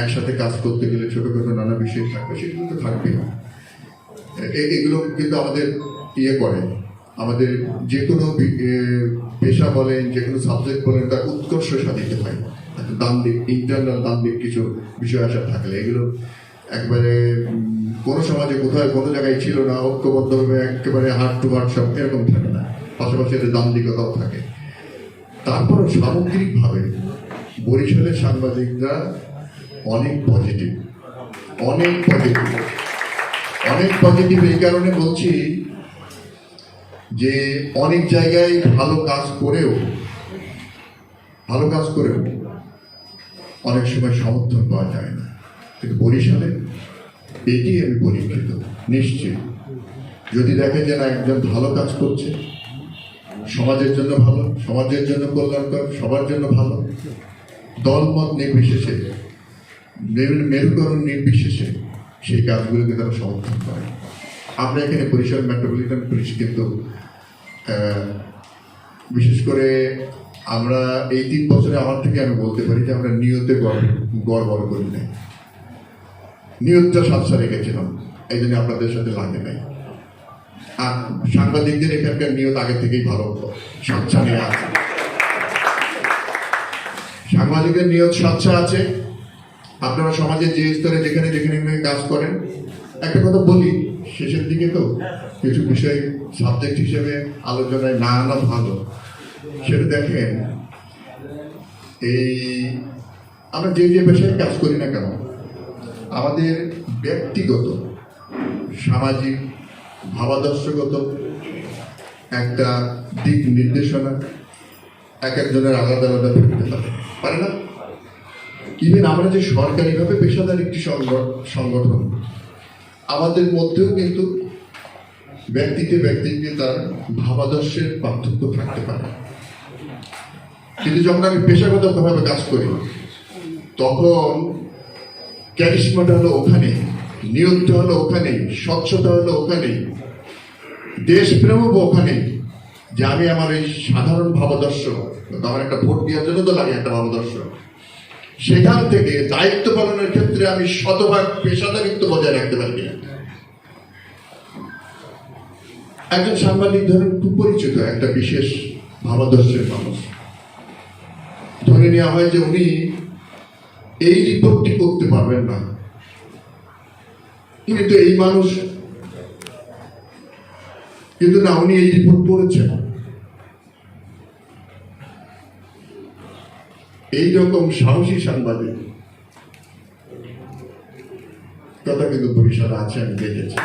একসাথে কাজ করতে গেলে ছোটখাটো নানা বিষয় থাকবে, সেগুলো তো থাকবেই। এগুলো কিন্তু আমাদের ইয়ে করে। আমাদের যে কোনো পেশা বলেন, যে কোনো সাবজেক্ট বলেন, তার উৎকর্ষ সাধিতে হয়। একটা দান্দিক ইন্টারনাল দান্দিক কিছু বিষয় আসা থাকলে। এগুলো একবারে কোনো সমাজে কোথায় কোনো জায়গায় ছিল না, ঐক্যবদ্ধভাবে একেবারে হার্ট টু হার্ট সব এরকম থাকে না। পাশাপাশি একটা দান্দিকতাও থাকে। তারপরও সামগ্রিকভাবে বরিশালের সাংবাদিকরা অনেক পজিটিভ অনেক পজিটিভ অনেক পজিটিভ এই কারণে বলছি যে অনেক জায়গায় ভালো কাজ করেও, ভালো কাজ করেও অনেক সময় সমর্থন পাওয়া যায় না। কিন্তু বরিশালে এটি আমি পরীক্ষিত নিশ্চিত যদি দেখে যে না একজন ভালো কাজ করছে, সমাজের জন্য ভালো, সমাজের জন্য কল্যাণকর, সবার জন্য ভালো, দলমত নির্বিশেষে মেরু- মেরুকরণ নির্বিশেষে সেই কাজগুলোকে তারা সমর্থন করে। আমরা এখানে বরিশাল মেট্রোপলিটন পুলিশ কিন্তু বিশেষ করে আমরা এই তিন বছরে আমার থেকে আমি বলতে পারি যে আমরা নিয়তে গড় গড়বড় করি নাই। নিয়তটা সাতসা রেখেছিলাম, এই জন্য আপনাদের সাথে লাগে নাই। আর সাংবাদিকদের এখানকার নিয়ত আগে থেকেই ভালো হতো সাতসা নিয়ে আছে। সাংবাদিকের নিয়ত সাতসা আছে আপনারা সমাজের যে স্তরে যেখানে যেখানে কাজ করেন, একটা কথা বলি, শেষের দিকে তো কিছু বিষয় সাবজেক্ট হিসেবে আলোচনায় না আনা ভালো। সেটা দেখেন, এই আমরা যে যে পেশায় কাজ করি না কেন, আমাদের ব্যক্তিগত, সামাজিক, ভাবাদর্শগত একটা দিক নির্দেশনা এক একজনের আলাদা আলাদা থাকতে পারে না? ইভেন আমরা যে সরকারিভাবে পেশাদার একটি সংগ- সংগঠন, আমাদের মধ্যেও কিন্তু ব্যক্তিতে ব্যক্তিকে তার ভাবাদর্শের পার্থক্য থাকতে পারে। কিন্তু যখন আমি পেশাগতভাবে কাজ করি, তখন ক্যারিশমাটা হলো ওখানে নিয়তটা হলো ওখানে, স্বচ্ছতা হলো ওখানে, দেশপ্রেমও ওখানে, যে আমি আমার এই সাধারণ ভাবাদর্শ, আমার একটা ভোট দেওয়ার জন্য তো লাগে একটা ভাবাদর্শ। সেখান থেকে দায়িত্ব পালনের ক্ষেত্রে আমি শতভাগ পেশাদারিত্ব বজায় রাখতে পারি কিনা একজন সাংবাদিক ধরেন খুব পরিচিত একটা বিশেষ ভাবাদর্শের মানুষ। ধরে নেওয়া হয় যে উনি এই রিপোর্টটি করতে পারবেন না। কিন্তু এই মানুষ। কিন্তু না, উনি এই রিপোর্ট করেছেন এইরকম সাহসী সাংবাদিক। কিন্তু বরিশালে আছে, আমি দেখেছি।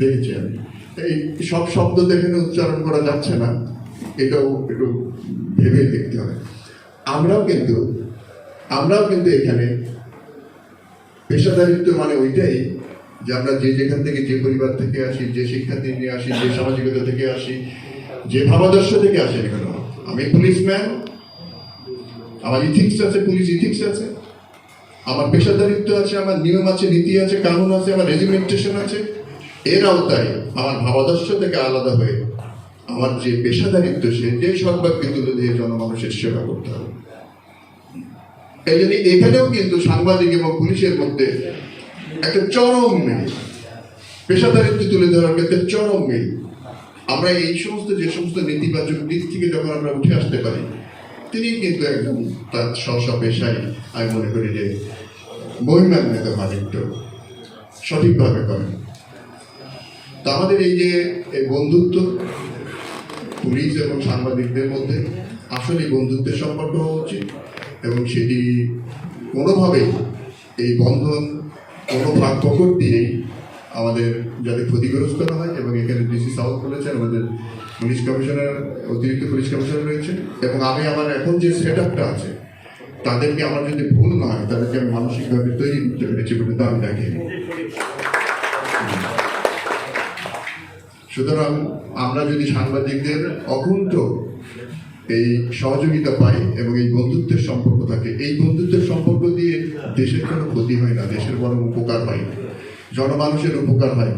দেখেছি আমি। এই সব শব্দ এখানে উচ্চারণ করা যাচ্ছে না। এটাও একটু ভেবে দেখতে হবে। আমরাও কিন্তু আমরাও কিন্তু এখানে পেশাদারিত্ব মানে ওইটাই যে আমরা যে যেখান থেকে, যে পরিবার থেকে আসি, যে শিক্ষার্থী নিয়ে আসি, যে সামাজিকতা থেকে আসি, যে ভাবাদর্শ থেকে আসি না কেন আমি পুলিশম্যান আমার ইথিক্স আছে পুলিশ ইথিক্স আছে, আমার পেশাদারিত্ব আছে, আমার নিয়ম আছে, নীতি আছে, কানুন আছে, আমার রেজিমেন্টেশন আছে, এর আওতায় আমার ভাবাদর্শ থেকে আলাদা হয়ে আমার যে পেশাদারিত্ব, সে যে সংবাদকে তুলে দিয়ে জনমানুষের সেবা করতে হবে। এই জন্য এখানেও কিন্তু সাংবাদিক এবং পুলিশের মধ্যে একটা চরম মিল, পেশাদারিত্ব তুলে ধরার ক্ষেত্রে চরম মিল। আমরা এই সমস্ত, যে সমস্ত নেতিবাচক দিক থেকে যখন আমরা উঠে আসতে পারি, তিনি কিন্তু একদম তার স্ব পেশায়, আমি মনে করি যে বহিমান্বিত ভাব একটু সঠিকভাবে করেন। তা আমাদের এই যে, এই বন্ধুত্ব, পুলিশ এবং সাংবাদিকদের মধ্যে আসলে বন্ধুত্বের সম্পর্ক হওয়া উচিত এবং সেটি কোনোভাবেই এই বন্ধন কোনো ভাগ পকট দিয়েই আমাদের যাতে ক্ষতিগ্রস্ত না হয় এবং এখানে ডিসি সাউথ বলেছেন, আমাদের পুলিশ কমিশনার, অতিরিক্ত পুলিশ কমিশনার রয়েছে এবং আমি আমার এখন যে সেট আপটা আছে, তাদেরকে আমার যদি ভুল না হয়, তাদেরকে আমি মানসিকভাবে তৈরি করতে পেরেছি বলে দাবি রাখি সুতরাং আমরা যদি সাংবাদিকদের অকুণ্ঠ এই সহযোগিতা পাই এবং এই বন্ধুত্বের সম্পর্ক থাকে, এই বন্ধুত্বের সম্পর্ক দিয়ে দেশের কোনো ক্ষতি হয় না, দেশের বরং উপকার হয় জনমানুষের উপকার হয়,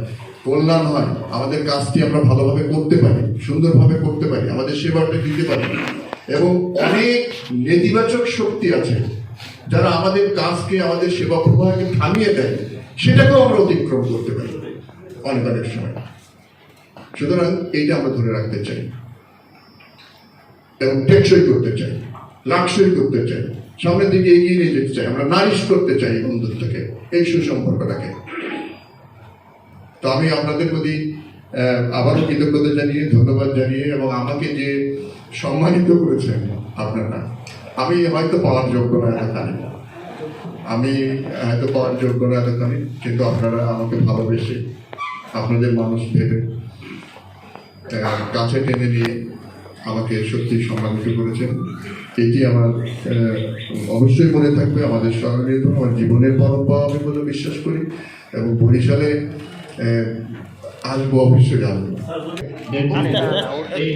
কল্যাণ হয়, আমাদের কাজটি আমরা ভালোভাবে করতে পারি, সুন্দরভাবে করতে পারি, আমাদের সেবাটা দিতে পারি। এবং অনেক নেতিবাচক শক্তি আছে যারা আমাদের কাজকে, আমাদের সেবা প্রবাহকে থামিয়ে দেয়, সেটাকেও আমরা অতিক্রম করতে পারি অনেক অনেক সময়। সুতরাং এইটা আমরা ধরে রাখতে চাই এবং টেকসই করতে চাই লাক্সই করতে চাই, সামনের দিকে এগিয়ে নিয়ে যেতে চাই, আমরা নারিশ করতে চাই বন্ধুত্বকে, এই সুসম্পর্কটাকে। তো আমি আপনাদের প্রতি আবারও কৃতজ্ঞতা জানিয়ে, ধন্যবাদ জানিয়ে এবং আমাকে যে সম্মানিত করেছেন আপনারা, আমি হয়তো পাওয়ার যোগ্য না এতখানি আমি হয়তো পাওয়ার যোগ্য না এতখানি কিন্তু আপনারা আমাকে ভালোবেসে আপনাদের মানুষ ভেবে কাছে টেনে নিয়ে আমাকে সত্যি সম্মানিত করেছেন। এটি আমার অবশ্যই মনে থাকবে, আমাদের স্মরণীয় আমার জীবনের পরম্পরা আমি বলে বিশ্বাস করি এবং বরিশালে আসব অবশ্যই আসব এই